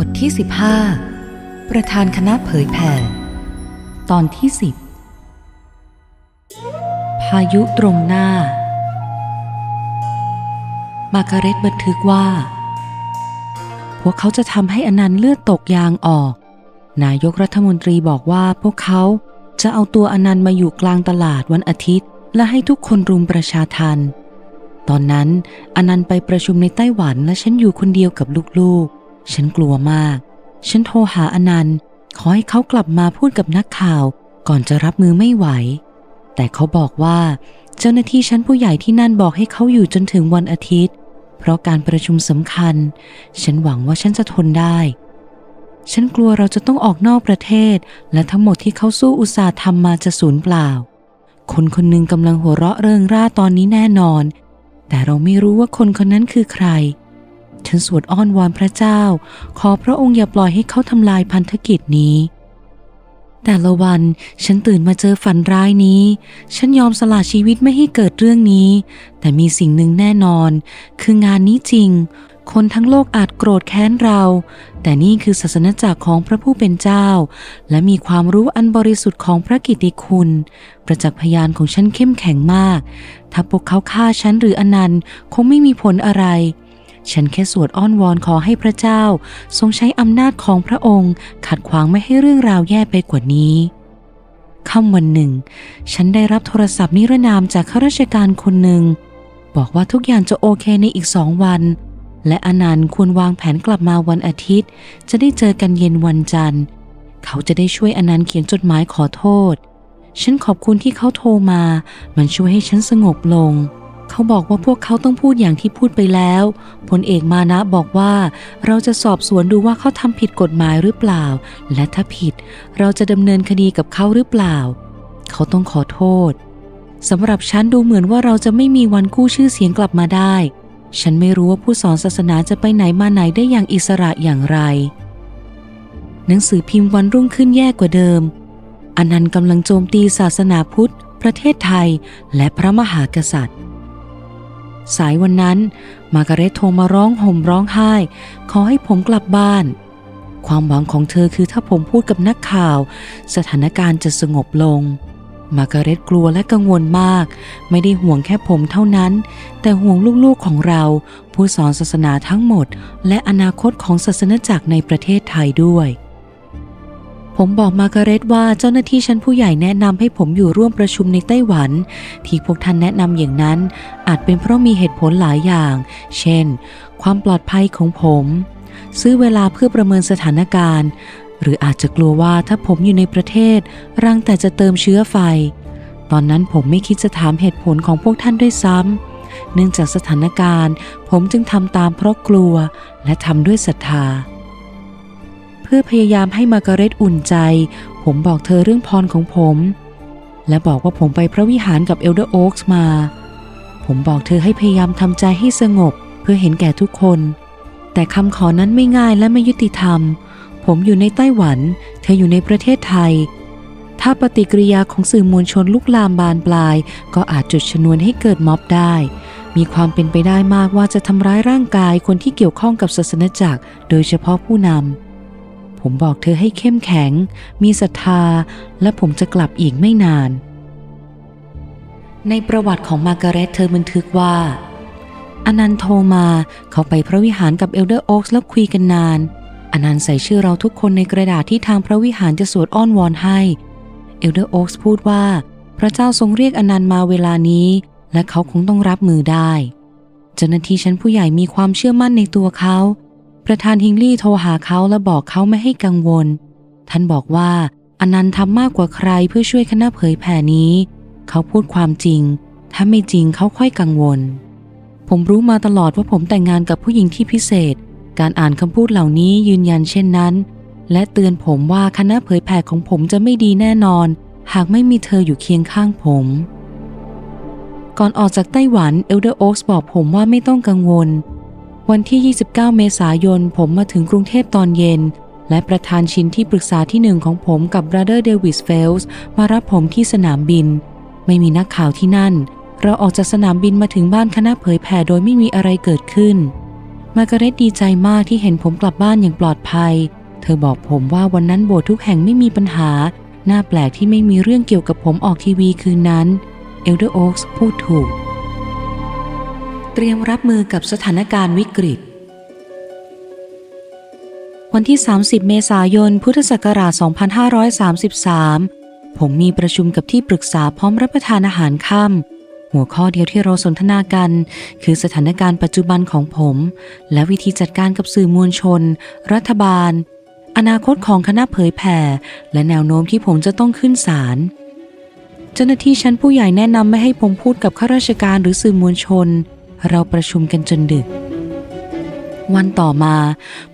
บทที่ 15 ประธานคณะเผยแผ่ ตอนที่ 10 พายุตรงหน้า มาร์กาเร็ตบันทึกว่า พวกเขาจะทำให้อนันต์เลือดตกยางออก นายกรัฐมนตรีบอกว่าพวกเขาจะเอาตัวอนันต์มาอยู่กลางตลาดวันอาทิตย์ และให้ทุกคนรุมประชาทัน ตอนนั้นอนันต์ไปประชุมในไต้หวันและฉันอยู่คนเดียวกับลูกๆ ฉันกลัวมาก ฉันโทรหาอนันต์ ขอให้เขากลับมาพูดกับนักข่าว ก่อนจะรับมือไม่ไหว แต่เขาบอกว่า เจ้าหน้าที่ชั้นผู้ใหญ่ที่นั่นบอกให้เขาอยู่จนถึงวันอาทิตย์ เพราะการประชุมสำคัญ ฉันหวังว่าฉันจะทนได้ ฉันกลัวเราจะต้องออกนอกประเทศ และทั้งหมดที่เขาสู้อุตสาห์ทำมาจะสูญเปล่า คนคนหนึ่งกำลังหัวเราะเริงร่าตอนนี้แน่นอน แต่เราไม่รู้ว่าคนคนนั้นคือใคร ฉันสวดอ้อนวอนพระเจ้า ขอพระองค์อย่าปล่อยให้เขาทำลายพันธกิจนี้ แต่ละวันฉันตื่นมาเจอฝันร้ายนี้ ฉันยอมสละชีวิตไม่ให้เกิดเรื่องนี้ แต่มีสิ่งหนึ่งแน่นอน คืองานนี้จริง คนทั้งโลกอาจโกรธแค้นเรา แต่นี่คือศาสนจักรของพระผู้เป็นเจ้า และมีความรู้อันบริสุทธิ์ของพระกิติคุณ ประจักษ์พยานของฉันเข้มแข็งมาก ถ้าพวกเขาฆ่าฉันหรืออนันต์คงไม่มีผลอะไร ฉันแค่สวดอ้อนวอนขอให้พระเจ้า ทรงใช้อำนาจของพระองค์ ขัดขวางไม่ให้เรื่องราวแย่ไปกว่านี้ค่ำวันหนึ่ง ฉันได้รับโทรศัพท์นิรนามจากข้าราชการคนหนึ่ง บอกว่าทุกอย่างจะโอเคในอีกสองวัน และอนันต์ควรวางแผนกลับมาวันอาทิตย์ จะได้เจอกันเย็นวันจันทร์ เขาจะได้ช่วยอนันต์เขียนจดหมายขอโทษ ฉันขอบคุณที่เขาโทรมา มันช่วยให้ฉันสงบลง เขาบอกว่าพวกเขาต้องพูดอย่างที่พูดไปแล้วพลเอกมานะบอกว่า เราจะสอบสวนดูว่าเขาทำผิดกฎหมายหรือเปล่า และถ้าผิด เราจะดำเนินคดีกับเขาหรือเปล่า เขาต้องขอโทษสำหรับฉันดูเหมือนว่าเราจะไม่มีวันกู้ชื่อเสียงกลับมาได้ ฉันไม่รู้ว่าผู้สอนศาสนาจะไปไหนมาไหนได้อย่างอิสระอย่างไร หนังสือพิมพ์วันรุ่งขึ้นแย่กว่าเดิมอนันต์กำลังโจมตีศาสนาพุทธ ประเทศไทย และพระมหากษัตริย์ สายวันนั้น มาร์กาเร็ตโทรมาร้องห่มร้องไห้ ขอให้ผมกลับบ้าน ความหวังของเธอคือถ้าผมพูดกับนักข่าว สถานการณ์จะสงบลง มาร์กาเร็ตกลัวและกังวลมาก ไม่ได้ห่วงแค่ผมเท่านั้น แต่ห่วงลูกๆของเรา ผู้สอนศาสนาทั้งหมด และอนาคตของศาสนจักรในประเทศไทยด้วย ผมบอกมาร์กาเรตว่าเจ้าหน้าที่ชั้นผู้ใหญ่แนะนำให้ผมอยู่ร่วมประชุมในไต้หวัน ที่พวกท่านแนะนำอย่างนั้น อาจเป็นเพราะมีเหตุผลหลายอย่าง เช่น ความปลอดภัยของผม ซื้อเวลาเพื่อประเมินสถานการณ์ หรืออาจจะกลัวว่าถ้าผมอยู่ในประเทศรังแต่จะเติมเชื้อไฟ ตอนนั้นผมไม่คิดจะถามเหตุผลของพวกท่านด้วยซ้ำเนื่องจากสถานการณ์ ผมจึงทำตามเพราะกลัวและทำด้วยศรัทธา พื่อพยายามให้มากาเร็ตอุ่นใจ ผมบอกเธอเรื่องพรของผม และบอกว่าผมไปพระวิหารกับเอลเดอร์โอ๊กส์มา ผมบอกเธอให้พยายามทำใจให้สงบเพื่อเห็นแก่ทุกคน แต่คำขอนั้นไม่ง่ายและไม่ยุติธรรม ผมอยู่ในไต้หวัน เธออยู่ในประเทศไทย ถ้าปฏิกิริยาของสื่อมวลชนลุกลามบานปลาย ก็อาจจุดชนวนให้เกิดม็อบได้มีความเป็นไปได้มากว่าจะทำร้ายร่างกายคนที่เกี่ยวข้องกับศาสนจักร โดยเฉพาะผู้นำ ผมบอกเธอให้เข้มแข็ง มีศรัทธา และผมจะกลับอีกไม่นาน ในประวัติของมาร์กาเร็ตเธอบันทึกว่า อนันต์โทรมาเขาไปพระวิหารกับเอลเดอร์โอ๊กส์แล้วคุยกันนาน อนันต์ใส่ชื่อเราทุกคนในกระดาษที่ทางพระวิหารจะสวดอ้อนวอนให้ เอลเดอร์โอ๊กส์พูดว่า พระเจ้าทรงเรียกอนันต์มาเวลานี้ และเขาคงต้องรับมือได้ เจ้าหน้าที่ชั้นผู้ใหญ่มีความเชื่อมั่นในตัวเขา ประธานฮิงลี่โทรหาเขาและบอกเขาไม่ให้กังวล ท่านบอกว่าอนันต์ทำมากกว่าใครเพื่อช่วยคณะเผยแผ่นี้ เขาพูดความจริง ถ้าไม่จริงเขาค่อยกังวล ผมรู้มาตลอดว่าผมแต่งงานกับผู้หญิงที่พิเศษ การอ่านคำพูดเหล่านี้ยืนยันเช่นนั้น และเตือนผมว่าคณะเผยแผ่ของผมจะไม่ดีแน่นอน หากไม่มีเธออยู่เคียงข้างผม ก่อนออกจากไต้หวันเอลเดอร์โอ๊กส์บอกผมว่าไม่ต้องกังวล วันที่ 29 เมษายน ผมมาถึงกรุงเทพตอนเย็น และประธานชินที่ปรึกษาที่หนึ่งของผมกับบราเดอร์เดวิสเฟลส์มารับผมที่สนามบิน ไม่มีนักข่าวที่นั่น เราออกจากสนามบินมาถึงบ้านคณะเผยแผ่โดยไม่มีอะไรเกิดขึ้น มากาเร็ตดีใจมากที่เห็นผมกลับบ้านอย่างปลอดภัย เธอบอกผมว่าวันนั้นโบสถ์ทุกแห่งไม่มีปัญหา น่าแปลกที่ไม่มีเรื่องเกี่ยวกับผมออกทีวีคืนนั้น เอลเดอร์โอ๊กพูดถูก เตรียมรับมือกับสถานการณ์วิกฤต วันที่ 30 เมษายน พุทธศักราช 2533 ผมมีประชุมกับที่ปรึกษาพร้อมรับประทานอาหารค่ำหัวข้อเดียวที่เราสนทนากัน คือสถานการณ์ปัจจุบันของผม และวิธีจัดการกับสื่อมวลชน รัฐบาล อนาคตของคณะเผยแผ่ และแนวโน้มที่ผมจะต้องขึ้นศาลเจ้าหน้าที่ชั้นผู้ใหญ่แนะนำไม่ให้ผมพูดกับข้าราชการหรือสื่อมวลชน เราประชุมกันจนดึก วันต่อมา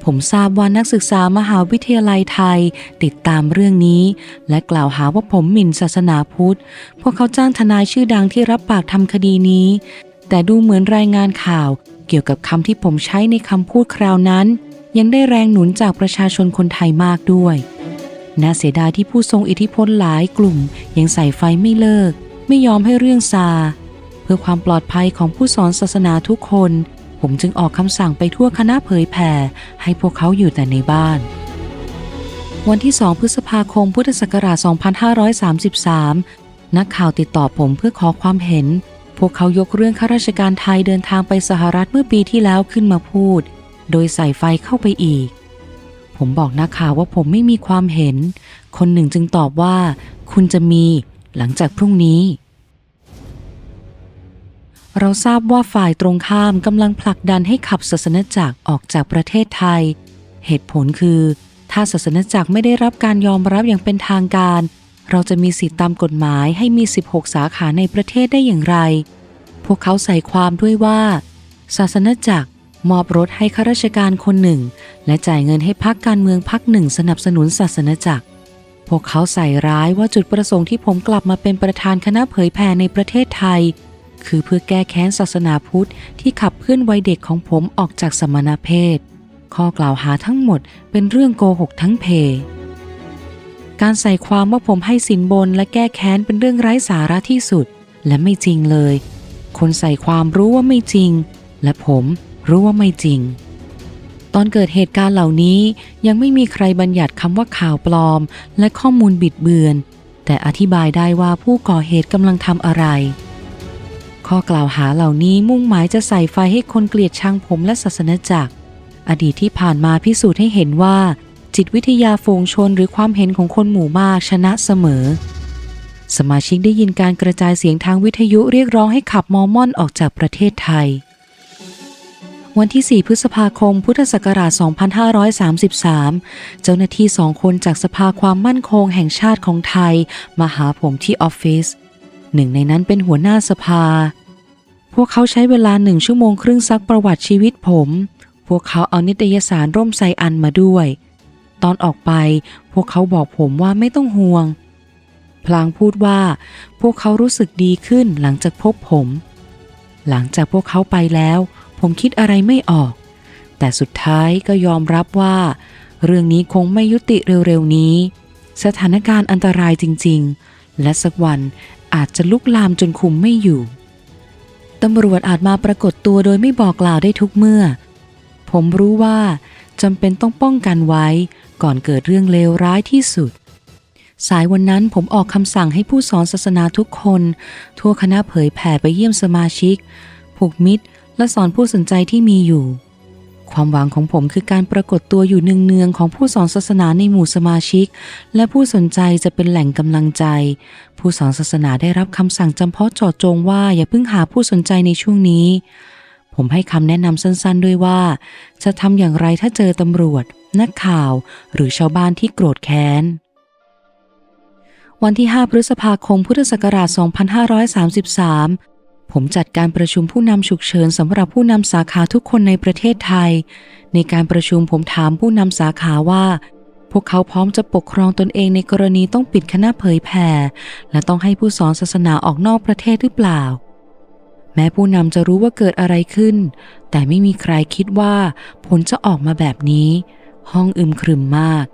ผมทราบว่านักศึกษามหาวิทยาลัยไทยติดตามเรื่องนี้ และกล่าวหาว่าผมหมิ่นศาสนาพุทธ พวกเขาจ้างทนายชื่อดังที่รับปากทำคดีนี้ แต่ดูเหมือนรายงานข่าว เกี่ยวกับคำที่ผมใช้ในคำพูดคราวนั้น ยังได้แรงหนุนจากประชาชนคนไทยมากด้วยน่าเสียดายที่ผู้ทรงอิทธิพลหลายกลุ่มยังใส่ไฟไม่เลิก ไม่ยอมให้เรื่องซา พื่อความปลอดภัยของผู้สอนศาสนาทุกคน ผมจึงออกคำสั่งไปทั่วคณะเผยแผ่ ให้พวกเขาอยู่แต่ในบ้าน วันที่ 2 พฤษภาคมพุทธศักราช 2533 นักข่าวติดต่อผมเพื่อขอความเห็น พวกเขายกเรื่องข้าราชการไทยเดินทางไปสหรัฐเมื่อปีที่แล้วขึ้นมาพูด โดยใส่ไฟเข้าไปอีก ผมบอกนักข่าวว่าผมไม่มีความเห็น คนหนึ่งจึงตอบว่า คุณจะมี หลังจากพรุ่งนี้ เราทราบว่าฝ่ายตรงข้ามกำลังผลักดันให้ขับศาสนจักรออกจากประเทศไทย เหตุผลคือ ถ้าศาสนจักรไม่ได้รับการยอมรับอย่างเป็นทางการ เราจะมีสิทธิตามกฎหมายให้มี 16 สาขาในประเทศได้อย่างไร พวกเขาใส่ความด้วยว่า ศาสนจักรมอบรถให้ข้าราชการคนหนึ่ง และจ่ายเงินให้พักการเมืองพักหนึ่งสนับสนุนศาสนจักร พวกเขาใส่ร้ายว่าจุดประสงค์ที่ผมกลับมาเป็นประธานคณะเผยแผ่ในประเทศไทย คือเพื่อแก้แค้นศาสนาพุทธที่ขับเคลื่อนวัยเด็กของผมออกจากสมณเพศ ข้อกล่าวหาทั้งหมดเป็นเรื่องโกหกทั้งเพ การใส่ความว่าผมให้สินบนและแก้แค้นเป็นเรื่องไร้สาระที่สุด และไม่จริงเลย คนใส่ความรู้ว่าไม่จริง และผมรู้ว่าไม่จริง ตอนเกิดเหตุการณ์เหล่านี้ยังไม่มีใครบัญญัติคำว่าข่าวปลอม และข้อมูลบิดเบือน แต่อธิบายได้ว่าผู้ก่อเหตุกำลังทำอะไร ข้อกล่าวหาเหล่านี้มุ่งหมายจะใส่ไฟให้คนเกลียดชังผมและศาสนจักร อดีตที่ผ่านมาพิสูจน์ให้เห็นว่า จิตวิทยาฝูงชนหรือความเห็นของคนหมู่มากชนะเสมอ สมาชิกได้ยินการกระจายเสียงทางวิทยุเรียกร้องให้ขับมอร์มอนออกจากประเทศไทย วันที่ 4 พฤษภาคม พุทธศักราช 2533 เจ้าหน้าที่สองคนจากสภาความมั่นคงแห่งชาติของไทย มาหาผมที่ออฟฟิศหนึ่งในนั้นเป็นหัวหน้าสภา พวกเขาใช้เวลาหนึ่งชั่วโมงครึ่งซักประวัติชีวิตผม พวกเขาเอานิตยสารร่มไซอันมาด้วย ตอนออกไปพวกเขาบอกผมว่าไม่ต้องห่วง พลางพูดว่า พวกเขารู้สึกดีขึ้นหลังจากพบผม หลังจากพวกเขาไปแล้ว ผมคิดอะไรไม่ออก แต่สุดท้ายก็ยอมรับว่า เรื่องนี้คงไม่ยุติเร็วๆนี้ สถานการณ์อันตรายจริง ๆ และสักวันอาจจะลุกลามจนคุมไม่อยู่ ตำรวจอาจมาปรากฏตัวโดยไม่บอกกล่าวได้ทุกเมื่อ ผมรู้ว่าจำเป็นต้องป้องกันไว้ ก่อนเกิดเรื่องเลวร้ายที่สุด สายวันนั้นผมออกคำสั่งให้ผู้สอนศาสนาทุกคน ทั่วคณะเผยแผ่ไปเยี่ยมสมาชิก ผูกมิตร และสอนผู้สนใจที่มีอยู่ ความหวังของผมคือการปรากฏตัวอยู่เนืองๆของผู้สอนศาสนาในหมู่สมาชิก และผู้สนใจจะเป็นแหล่งกำลังใจ ผู้สอนศาสนาได้รับคำสั่งจำเพาะเจาะจงว่าอย่าเพิ่งหาผู้สนใจในช่วงนี้ ผมให้คำแนะนำสั้นๆ ด้วยว่า จะทำอย่างไรถ้าเจอตำรวจ นักข่าว หรือชาวบ้านที่โกรธแค้นวันที่ 5 พฤษภาคม พุทธศักราช 2533 ผมจัดการประชุมผู้นำฉุกเฉินสำหรับผู้นำสาขาทุกคนในประเทศไทย ในการประชุมผมถามผู้นำสาขาว่า พวกเขาพร้อมจะปกครองตนเองในกรณีต้องปิดคณะเผยแผ่ และต้องให้ผู้สอนศาสนาออกนอกประเทศหรือเปล่า แม้ผู้นำจะรู้ว่าเกิดอะไรขึ้น แต่ไม่มีใครคิดว่าผลจะออกมาแบบนี้ ห้องอึมครึมมาก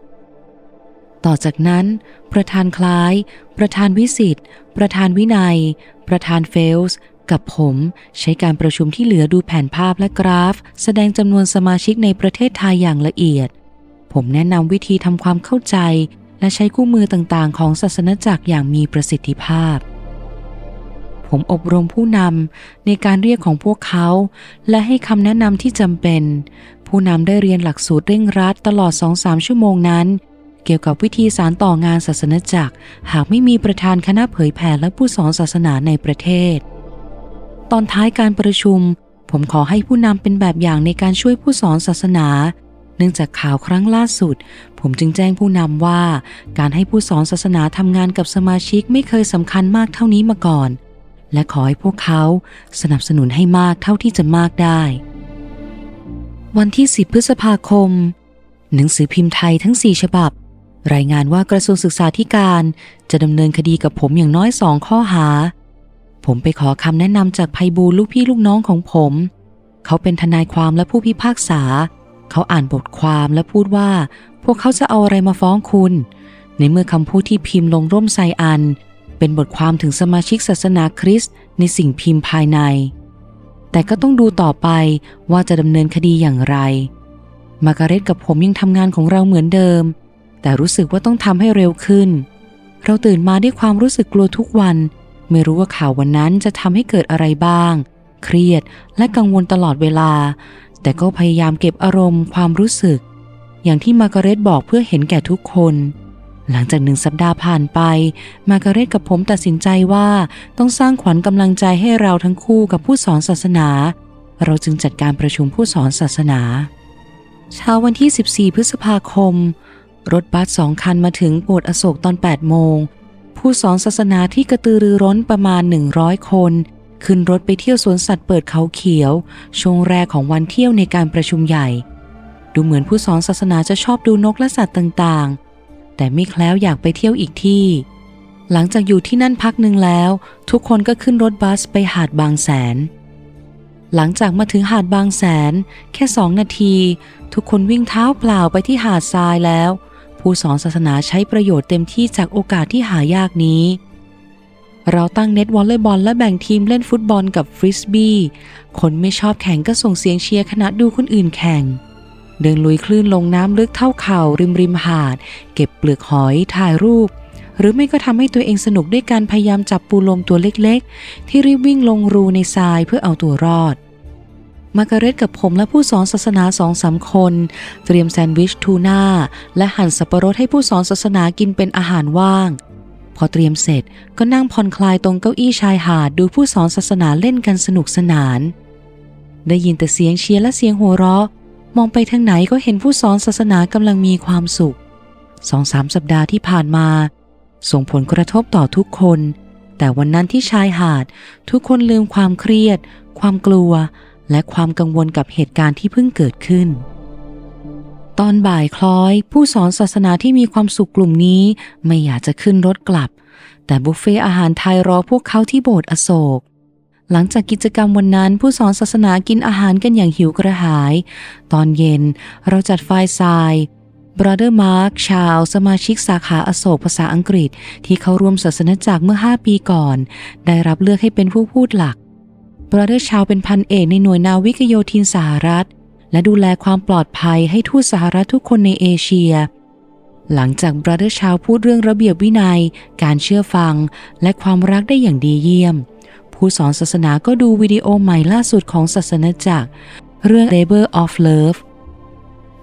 ต่อจากนั้น ประธานคล้าย ประธานวิสิทธ์ประธานวินัย ประธานเฟลส์ กับผมใช้การประชุมที่เหลือดูแผนภาพและกราฟ แสดงจำนวนสมาชิกในประเทศไทยอย่างละเอียด ผมแนะนำวิธีทำความเข้าใจ และใช้คู่มือต่างๆ ของศาสนจักรอย่างมีประสิทธิภาพ ผมอบรมผู้นำในการเรียกของพวกเขา และให้คำแนะนำที่จำเป็น ผู้นำได้เรียนหลักสูตรเร่งรัดตลอด 2-3 ชั่วโมงนั้นเกี่ยวกับวิธีสารต่องานศาสนจักร หากไม่มีประธานคณะเผยแผ่และผู้สอนศาสนาในประเทศ ตอนท้ายการประชุม ผมขอให้ผู้นำเป็นแบบอย่างในการช่วยผู้สอนศาสนา เนื่องจากข่าวครั้งล่าสุด ผมจึงแจ้งผู้นำว่า การให้ผู้สอนศาสนาทำงานกับสมาชิกไม่เคยสำคัญมากเท่านี้มาก่อน และขอให้พวกเขาสนับสนุนให้มากเท่าที่จะมากได้ วันที่ 10 พฤษภาคม หนังสือพิมพ์ไทยทั้ง 4 ฉบับรายงานว่ากระทรวงศึกษาธิการจะดำเนินคดีกับผมอย่างน้อยสองข้อหา ผมไปขอคำแนะนำจากภัยบูลลูกพี่ลูกน้องของผม เขาเป็นทนายความและผู้พิพากษา เขาอ่านบทความและพูดว่า พวกเขาจะเอาอะไรมาฟ้องคุณ ในเมื่อคำพูดที่พิมพ์ลงร่มไซอัน เป็นบทความถึงสมาชิกศาสนาคริสต์ในสิ่งพิมพ์ภายใน แต่ก็ต้องดูต่อไปว่าจะดำเนินคดีอย่างไร มาการเร็ตกับผมยังทำงานของเราเหมือนเดิม แต่รู้สึกว่าต้องทำให้เร็วขึ้น เราตื่นมาด้วยความรู้สึกกลัวทุกวัน ไม่รู้ว่าข่าววันนั้นจะทำให้เกิดอะไรบ้าง เครียดและกังวลตลอดเวลา แต่ก็พยายามเก็บอารมณ์ความรู้สึก อย่างที่มาการเร็ตบอกเพื่อเห็นแก่ทุกคน หลังจากหนึ่งสัปดาห์ผ่านไป มาการเร็ตกับผมตัดสินใจว่าต้องสร้างขวัญกำลังใจให้เราทั้งคู่กับผู้สอนศาสนา เราจึงจัดการประชุมผู้สอนศาสนาเช้าวันที่ 14 พฤษภาคม รถบัสสองคันมาถึงโบสถ์อโศกตอน 8 โมง ผู้สอนศาสนาที่กระตือรือร้นประมาณ 100 คน ขึ้นรถไปเที่ยวสวนสัตว์เปิดเขาเขียว ช่วงแรกของวันเที่ยวในการประชุมใหญ่ ดูเหมือนผู้สอนศาสนาจะชอบดูนกและสัตว์ต่างๆ แต่ไม่แคล้วอยากไปเที่ยวอีกที่ หลังจากอยู่ที่นั่นพักหนึ่งแล้ว ทุกคนก็ขึ้นรถบัสไปหาดบางแสน หลังจากมาถึงหาดบางแสน แค่สองนาที ทุกคนวิ่งเท้าเปล่าไปที่หาดทรายแล้ว ผู้สอนศาสนาใช้ประโยชน์เต็มที่จากโอกาสที่หายากนี้ เราตั้งเน็ตวอลเลย์บอลและแบ่งทีมเล่นฟุตบอลกับฟริสบี้คนไม่ชอบแข่งก็ส่งเสียงเชียร์ขณะดูคนอื่นแข่ง เดินลุยคลื่นลงน้ำลึกเท่าเข่าริมริมหาด เก็บเปลือกหอยถ่ายรูป หรือไม่ก็ทำให้ตัวเองสนุกด้วยการพยายามจับปูลมตัวเล็กๆ ที่รีบวิ่งลงรูในทรายเพื่อเอาตัวรอด มาการเร็ตกับผมและผู้สอนศาสนาสองสามคน เตรียมแซนด์วิชทูน่า และหั่นสับปะรดให้ผู้สอนศาสนากินเป็นอาหารว่าง พอเตรียมเสร็จก็นั่งผ่อนคลายตรงเก้าอี้ชายหาดดูผู้สอนศาสนาเล่นกันสนุกสนาน ได้ยินแต่เสียงเชียร์และเสียงหัวเราะ มองไปทางไหนก็เห็นผู้สอนศาสนากำลังมีความสุขสองสามสัปดาห์ที่ผ่านมา ส่งผลกระทบต่อทุกคน แต่วันนั้นที่ชายหาด ทุกคนลืมความเครียด ความกลัว และความกังวลกับเหตุการณ์ที่เพิ่งเกิดขึ้น ตอนบ่ายคล้อย ผู้สอนศาสนาที่มีความสุขกลุ่มนี้ไม่อยากจะขึ้นรถกลับ แต่บุฟเฟ่อาหารไทยรอพวกเขาที่โบสถ์อโศก หลังจากกิจกรรมวันนั้น ผู้สอนศาสนากินอาหารกันอย่างหิวกระหาย ตอนเย็นเราจัดไฟล์ทรายบราเดอร์มาร์คชาว สมาชิกสาขาอโศกภาษาอังกฤษ ที่เขาร่วมศาสนจักรเมื่อ 5 ปีก่อน ได้รับเลือกให้เป็นผู้พูดหลัก บราเดอร์ชาวเป็นพันเอกในหน่วยนาวิกโยธินสหรัฐ และดูแลความปลอดภัยให้ทูตสหรัฐทุกคนในเอเชีย หลังจากบราเดอร์ชาวพูดเรื่องระเบียบวินัย การเชื่อฟัง และความรักได้อย่างดีเยี่ยม ผู้สอนศาสนาก็ดูวิดีโอใหม่ล่าสุดของศาสนาจักร เรื่อง Labor of Love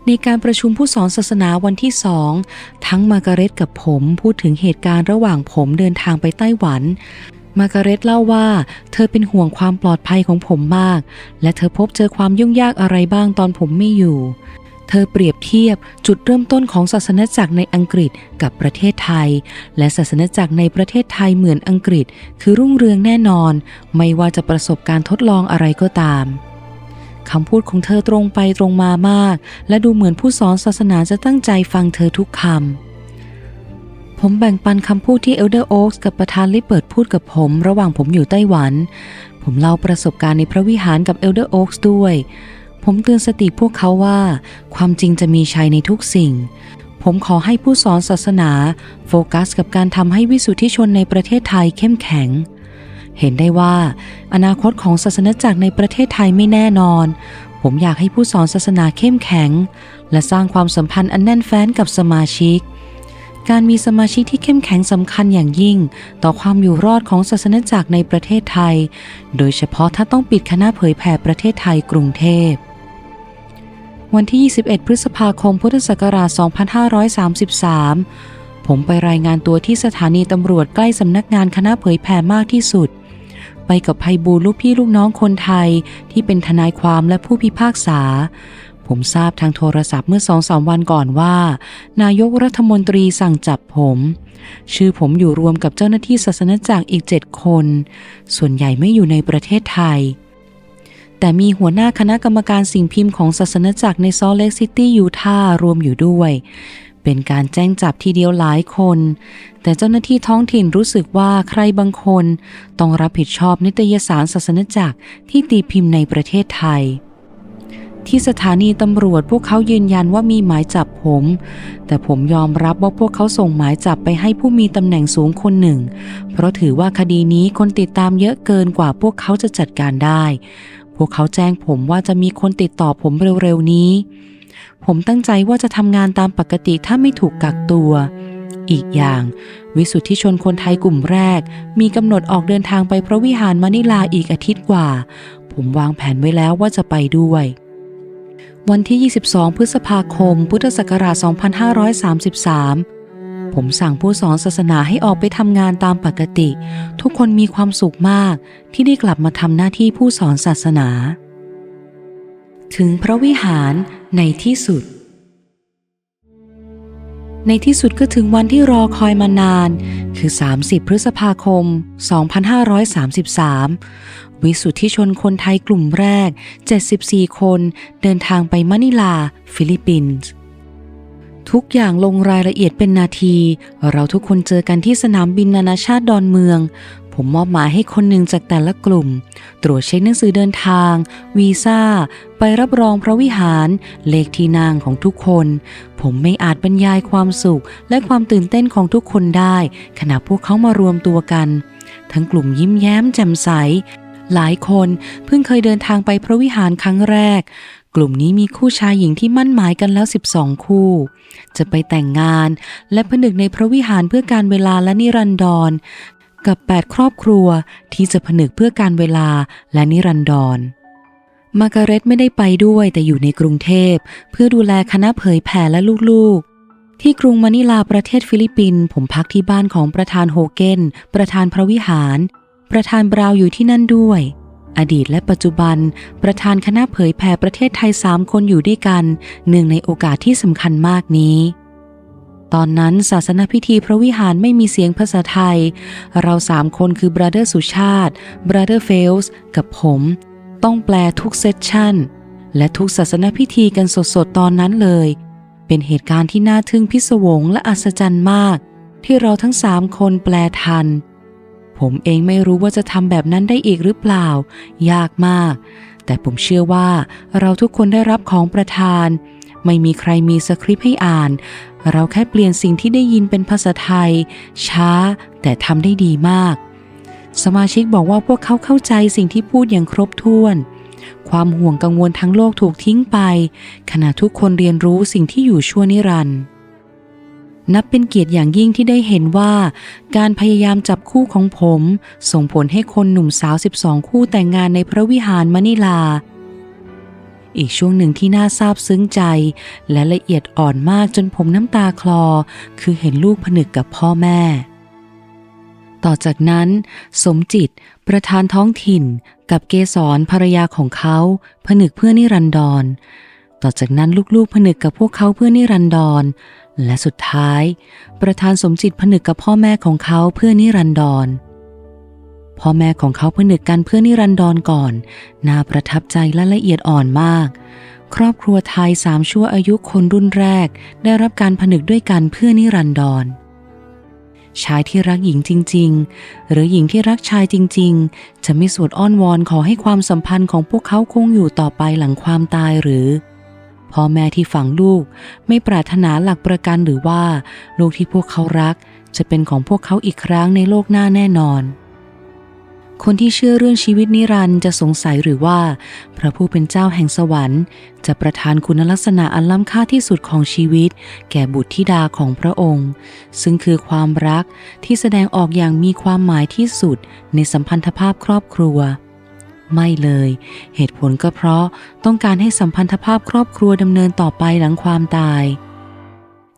ในการประชุมผู้สอนศาสนาวันที่สองทั้งมาการเร็ตกับผมพูดถึงเหตุการณ์ระหว่างผมเดินทางไปไต้หวัน มาการเร็ตเล่าว่า เธอเป็นห่วงความปลอดภัยของผมมาก และเธอพบเจอความยุ่งยากอะไรบ้างตอนผมไม่อยู่ เธอเปรียบเทียบจุดเริ่มต้นของศาสนจักรในอังกฤษกับประเทศไทย และศาสนจักรในประเทศไทยเหมือนอังกฤษ คือรุ่งเรืองแน่นอน ไม่ว่าจะประสบการทดลองอะไรก็ตามคำพูดของเธอตรงไปตรงมามาก และดูเหมือนผู้สอนศาสนาจะตั้งใจฟังเธอทุกคำ ผมแบ่งปันคำพูดที่เอลเดอร์โอ๊กกับประธานลิเปิดพูดกับผม ระหว่างผมอยู่ไต้หวัน ผมเล่าประสบการณ์ในพระวิหารกับเอลเดอร์โอ๊กด้วย ผมเตือนสติพวกเขาว่า ความจริงจะมีชัยในทุกสิ่ง ผมขอให้ผู้สอนศาสนา โฟกัสกับการทำให้วิสุทธิชนในประเทศไทยเข้มแข็ง เห็นได้ว่า อนาคตของศาสนาจักรในประเทศไทยไม่แน่นอน ผมอยากให้ผู้สอนศาสนาเข้มแข็ง และสร้างความสัมพันธ์อันแน่นแฟ้นกับสมาชิก การมีสมาชิกที่เข้มแข็งสำคัญอย่างยิ่ง ต่อความอยู่รอดของศาสนจักรในประเทศไทย โดยเฉพาะถ้าต้องปิดคณะเผยแผ่ประเทศไทยกรุงเทพ วันที่ 21 พฤษภาคมพุทธศักราช 2533 ผมไปรายงานตัวที่สถานีตำรวจใกล้สำนักงานคณะเผยแผ่มากที่สุด ไปกับภัยบูลลูกพี่ลูกน้องคนไทยที่เป็นทนายความและผู้พิพากษา ผมทราบทางโทรศัพท์เมื่อสองสามวันก่อนว่า นายกรัฐมนตรีสั่งจับผม ชื่อผมอยู่รวมกับเจ้าหน้าที่ศาสนจักรอีกเจ็ดคน ส่วนใหญ่ไม่อยู่ในประเทศไทย แต่มีหัวหน้าคณะกรรมการสิ่งพิมพ์ของศาสนจักรในซอลเล็กซิตี้ยูทาห์รวมอยู่ด้วย เป็นการแจ้งจับทีเดียวหลายคน แต่เจ้าหน้าที่ท้องถิ่นรู้สึกว่าใครบางคน ต้องรับผิดชอบนิตยสารศาสนจักรที่ตีพิมพ์ในประเทศไทย ที่สถานีตำรวจพวกเขายืนยันว่ามีหมายจับผม แต่ผมยอมรับว่าพวกเขาส่งหมายจับไปให้ผู้มีตำแหน่งสูงคนหนึ่ง เพราะถือว่าคดีนี้คนติดตามเยอะเกินกว่าพวกเขาจะจัดการได้ พวกเขาแจ้งผมว่าจะมีคนติดต่อผมเร็วๆนี้ ผมตั้งใจว่าจะทำงานตามปกติถ้าไม่ถูกกักตัว อีกอย่าง วิสุทธิชนคนไทยกลุ่มแรก มีกำหนดออกเดินทางไปพระวิหารมะนิลาอีกอาทิตย์กว่า ผมวางแผนไว้แล้วว่าจะไปด้วย วันที่ 22 พฤษภาคม พุทธศักราช 2533 ผมสั่งผู้สอนศาสนาให้ออกไปทำงานตามปกติ ทุกคนมีความสุขมากที่ได้กลับมาทำหน้าที่ผู้สอนศาสนา ถึงพระวิหารในที่สุด ในที่สุดก็ถึงวันที่รอคอยมานาน คือ 30 พฤษภาคม 2533 วิสุทธิชนคนไทยกลุ่มแรก 74 คนเดินทางไปมะนิลา ฟิลิปปินส์ทุกอย่างลงรายละเอียดเป็นนาที เราทุกคนเจอกันที่สนามบินนานาชาติดอนเมือง ผมมอบหมายให้คนหนึ่งจากแต่ละกลุ่ม ตรวจเช็คหนังสือเดินทาง วีซ่า ไปรับรองพระวิหาร เลขที่นั่งของทุกคน ผมไม่อาจบรรยายความสุข และความตื่นเต้นของทุกคนได้ ขณะพวกเขามารวมตัวกัน ทั้งกลุ่มยิ้มแย้มแจ่มใส หลายคนเพิ่งเคยเดินทางไปพระวิหารครั้งแรกกลุ่มนี้มีคู่ชายหญิงที่มั่นหมายกันแล้ว 12 คู่ จะไปแต่งงานและผนึกในพระวิหารเพื่อการเวลาและนิรันดร กับ 8 ครอบครัวที่จะผนึกเพื่อการเวลาและนิรันดร มาการเร็ตไม่ได้ไปด้วยแต่อยู่ในกรุงเทพ เพื่อดูแลคณะเผยแผ่และลูกๆ ที่กรุงมะนิลาประเทศฟิลิปปินส์ผมพักที่บ้านของประธานโฮเกนประธานพระวิหาร ประธานบราวอยู่ที่นั่นด้วย อดีตและปัจจุบัน ประธานคณะเผยแผ่ประเทศไทยสามคนอยู่ด้วยกันเนื่องในโอกาสที่สำคัญมากนี้ ตอนนั้นศาสนพิธีพระวิหารไม่มีเสียงภาษาไทย เราสามคนคือบราเดอร์สุชาติบราเดอร์เฟลส์กับผม ต้องแปลทุกเซสชั่น และทุกศาสนพิธีกันสดๆ ตอนนั้นเลย เป็นเหตุการณ์ที่น่าทึ่งพิศวงและอัศจรรย์มาก ที่เราทั้งสามคนแปลทัน ผมเองไม่รู้ว่าจะทำแบบนั้นได้อีกหรือเปล่า ยากมาก แต่ผมเชื่อว่าเราทุกคนได้รับของประทานไม่มีใครมีสคริปต์ให้อ่าน เราแค่เปลี่ยนสิ่งที่ได้ยินเป็นภาษาไทย ช้า แต่ทำได้ดีมาก สมาชิกบอกว่าพวกเขาเข้าใจสิ่งที่พูดอย่างครบถ้วน ความห่วงกังวลทั้งโลกถูกทิ้งไป ขณะทุกคนเรียนรู้สิ่งที่อยู่ชั่วนิรันดร์นับเป็นเกียรติอย่างยิ่งที่ได้เห็นว่า การพยายามจับคู่ของผม ส่งผลให้คนหนุ่มสาว 12 คู่แต่งงานในพระวิหารมะนิลา อีกช่วงหนึ่งที่น่าซาบซึ้งใจ และละเอียดอ่อนมากจนผมน้ำตาคลอ คือเห็นลูกผนึกกับพ่อแม่ ต่อจากนั้น สมจิตประธานท้องถิ่น กับเกสรภรรยาของเขา ผนึกเพื่อนิรันดร ต่อจากนั้นลูกๆผนึกกับพวกเขาเพื่อนิรันดร และสุดท้าย ประธานสมจิตผนึกกับพ่อแม่ของเขาเพื่อนิรันดร พ่อแม่ของเขาผนึกกันเพื่อนิรันดรก่อน น่าประทับใจและละเอียดอ่อนมาก ครอบครัวไทยสามชั่วอายุคนรุ่นแรก ได้รับการผนึกด้วยกันเพื่อนิรันดรชายที่รักหญิงจริง ๆ หรือหญิงที่รักชายจริง ๆ จะไม่สวดอ้อนวอนขอให้ความสัมพันธ์ของพวกเขาคงอยู่ต่อไปหลังความตายหรือพ่อแม่ที่ฝังลูกไม่ปรารถนาหลักประกันหรือว่า ลูกที่พวกเขารัก จะเป็นของพวกเขาอีกครั้งในโลกหน้าแน่นอน คนที่เชื่อเรื่องชีวิตนิรันดร์จะสงสัยหรือว่า พระผู้เป็นเจ้าแห่งสวรรค์ จะประทานคุณลักษณะอันล้ำค่าที่สุดของชีวิต แก่บุตรธิดาของพระองค์ ซึ่งคือความรักที่แสดงออกอย่างมีความหมายที่สุดในสัมพันธภาพครอบครัว ไม่เลย เหตุผลก็เพราะต้องการให้สัมพันธภาพครอบครัวดำเนินต่อไปหลังความตาย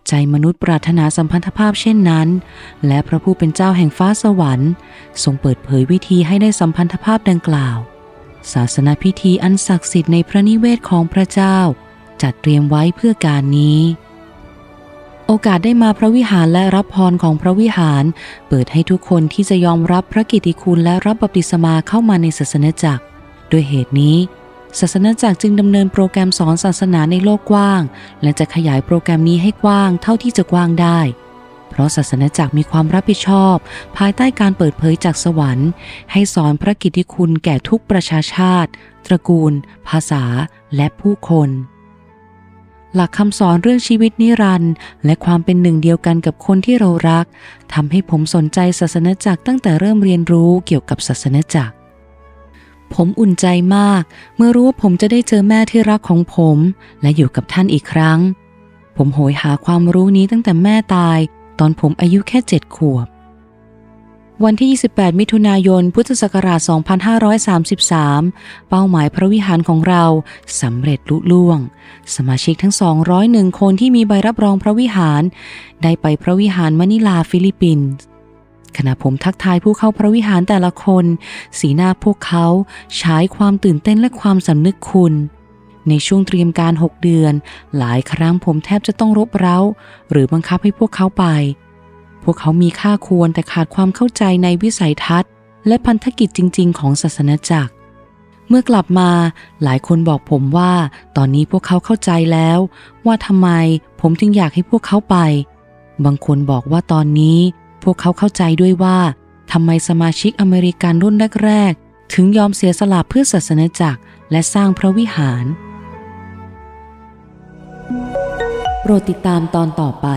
ใจมนุษย์ปรารถนาสัมพันธภาพเช่นนั้น และพระผู้เป็นเจ้าแห่งฟ้าสวรรค์ ทรงเปิดเผยวิธีให้ได้สัมพันธภาพดังกล่าว ศาสนาพิธีอันศักดิ์สิทธิ์ในพระนิเวศของพระเจ้า จัดเตรียมไว้เพื่อการนี้ โอกาสได้มาพระวิหารและรับพรของพระวิหาร เปิดให้ทุกคนที่จะยอมรับพระกิตติคุณและรับบัพติศมาเข้ามาในศาสนจักร ด้วยเหตุนี้ ศาสนาจักรจึงดำเนินโปรแกรมสอนศาสนาในโลกกว้าง และจะขยายโปรแกรมนี้ให้กว้างเท่าที่จะกว้างได้ เพราะศาสนาจักรมีความรับผิดชอบ ภายใต้การเปิดเผยจากสวรรค์ ให้สอนพระกิตติคุณแก่ทุกประชาชาติ ตระกูล ภาษา และผู้คนหลักคำสอนเรื่องชีวิตนิรันดร์และความเป็นหนึ่งเดียวกันกับคนที่เรารักทำให้ผมสนใจศาสนาจักรตั้งแต่เริ่มเรียนรู้เกี่ยวกับศาสนาจักร ผมอุ่นใจมาก เมื่อรู้ว่าผมจะได้เจอแม่ที่รักของผม และอยู่กับท่านอีกครั้ง ผมโหยหาความรู้นี้ตั้งแต่แม่ตาย ตอนผมอายุแค่เจ็ดขวบ วันที่ 28 มิถุนายน พุทธศักราช 2533 เป้าหมายพระวิหารของเราสำเร็จลุล่วง สมาชิกทั้ง 201 คนที่มีใบรับรองพระวิหาร ได้ไปพระวิหารมะนิลาฟิลิปปินส์ ขณะผมทักทายผู้เข้าพระวิหารแต่ละคน สีหน้าพวกเขาฉายความตื่นเต้นและความสำนึกคุณ ในช่วงเตรียมการ 6 เดือน หลายครั้งผมแทบจะต้องรบเร้า หรือบังคับให้พวกเขาไป พวกเขามีค่าควรแต่ขาดความเข้าใจในวิสัยทัศน์ และพันธกิจจริง ๆ ของศาสนาจักรเมื่อกลับมาหลายคนบอกผมว่า ตอนนี้พวกเขาเข้าใจแล้ว ว่าทำไมผมถึงอยากให้พวกเขาไป บางคนบอกว่าตอนนี้ พวกเขาเข้าใจด้วยว่าทำไมสมาชิกอเมริกันรุ่นแรกๆ ถึงยอมเสียสละเพื่อศาสนาจักรและสร้างพระวิหาร โปรดติดตามตอนต่อไป